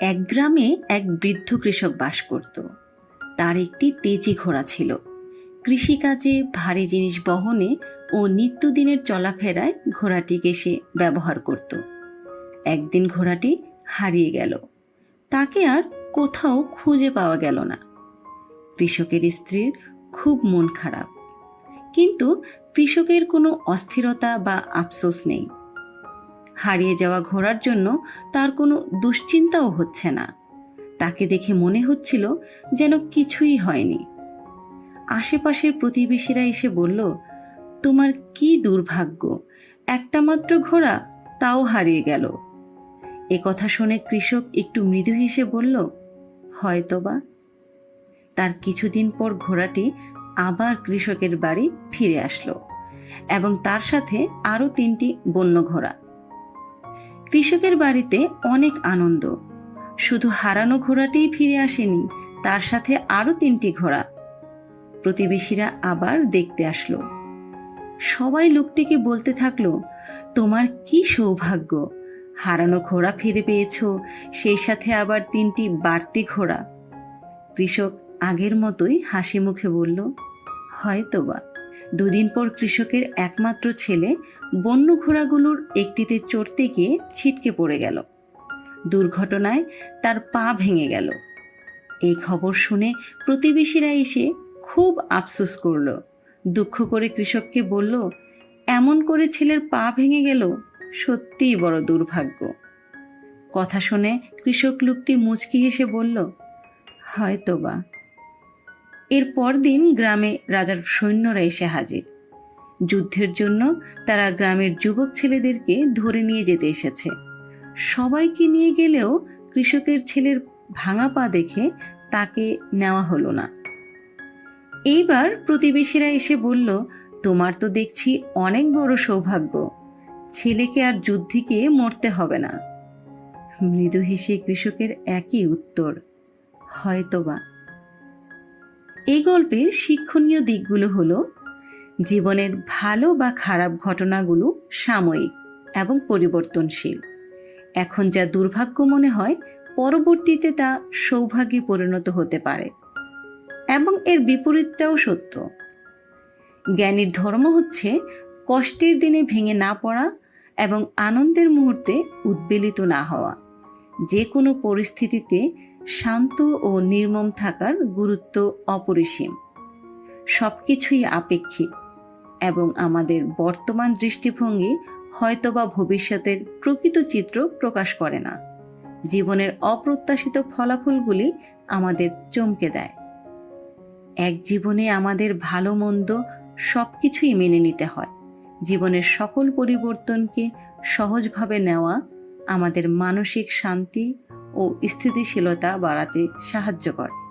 এক গ্রামে এক বৃদ্ধ কৃষক বাস করত। তার একটি তেজি ঘোড়া ছিল। কৃষিকাজে ভারী জিনিস বহনে ও নিত্যদিনের চলাফেরায় ঘোড়াটিকে সে ব্যবহার করত। একদিন ঘোড়াটি হারিয়ে গেল। তাকে আর কোথাও খুঁজে পাওয়া গেল না। কৃষকের স্ত্রীর খুব মন খারাপ। কিন্তু কৃষকের কোনো অস্থিরতা বা আফসোস নেই। হারিয়ে যাওয়া ঘোড়ার জন্য তার কোনো দুশ্চিন্তাও হচ্ছে না। তাকে দেখে মনে হচ্ছিল যেন কিছুই হয়নি। আশেপাশের প্রতিবেশীরা এসে বলল, তোমার কি দুর্ভাগ্য, একটা মাত্র ঘোড়া তাও হারিয়ে গেল। এ কথা শুনে কৃষক একটু মৃদু হেসে বলল, হয়তোবা। তার কিছুদিন পর ঘোড়াটি আবার কৃষকের বাড়ি ফিরে আসলো এবং তার সাথে আরও তিনটি বন্য ঘোড়া। কৃষকের বাড়িতে অনেক আনন্দ। শুধু হারানো ঘোড়াটিই ফিরে আসেনি, তার সাথে আরও তিনটি ঘোড়া। প্রতিবেশীরা আবার দেখতে আসলো। সবাই লোকটিকে বলতে থাকল, তোমার কি সৌভাগ্য? হারানো ঘোড়া ফিরে পেয়েছ, সেই সাথে আবার তিনটি বাড়তি ঘোড়া। কৃষক আগের মতোই হাসি মুখে বলল, হয়তোবা। দুদিন পর কৃষকের একমাত্র ছেলে বন্য ঘোড়াগুলোর একটিতে চড়তে গিয়ে ছিটকে পড়ে গেল। দুর্ঘটনায় তার পা ভেঙে গেল। এই খবর শুনে প্রতিবেশীরা এসে খুব আফসোস করল। দুঃখ করে কৃষককে বলল, এমন করে ছেলের পা ভেঙে গেল, সত্যিই বড় দুর্ভাগ্য। কথা শুনে কৃষক লোকটি মুচকি হেসে বলল, হয়তোবা। এর পরদিন গ্রামে রাজার সৈন্যরা এসে হাজির। যুদ্ধের জন্য তারা গ্রামের যুবক ছেলেদেরকে ধরে নিয়ে যেতে এসেছে। সবাইকে নিয়ে গেলেও কৃষকের ছেলের ভাঙা পা দেখে তাকে নেওয়া হলো না। এইবার প্রতিবেশীরা এসে বলল, তোমার তো দেখছি অনেক বড় সৌভাগ্য। ছেলেকে আর যুদ্ধিকে মরতে হবে না। মৃদু হেসে কৃষকের একই উত্তর, হয়তোবা। এই গল্পের শিক্ষণীয় দিকগুলো হলো জীবনের ভালো বা খারাপ ঘটনাগুলো সাময়িক এবং পরিবর্তনশীল। এখন যা দুর্ভাগ্য মনে হয়, পরবর্তীতে তা সৌভাগ্যে পরিণত হতে পারে এবং এর বিপরীতটাও সত্য। জ্ঞানীর ধর্ম হচ্ছে কষ্টের দিনে ভেঙে না পড়া এবং আনন্দের মুহূর্তে উদ্বেলিত না হওয়া। যে কোনো পরিস্থিতিতে শান্ত ও নির্মম থাকার গুরুত্ব অপরিসীম। সব কিছুই আপেক্ষিক এবং আমাদের বর্তমান দৃষ্টিভঙ্গি হয়তোবা ভবিষ্যতের প্রকৃত চিত্র প্রকাশ করে না। জীবনের অপ্রত্যাশিত ফলাফলগুলি আমাদের চমকে দেয়। এক জীবনে আমাদের ভালো মন্দ সব কিছুই মেনে নিতে হয়। জীবনের সকল পরিবর্তনকে সহজভাবে নেওয়া আমাদের মানসিক শান্তি ও স্থিতিশীলতা বাড়াতে সাহায্য করে।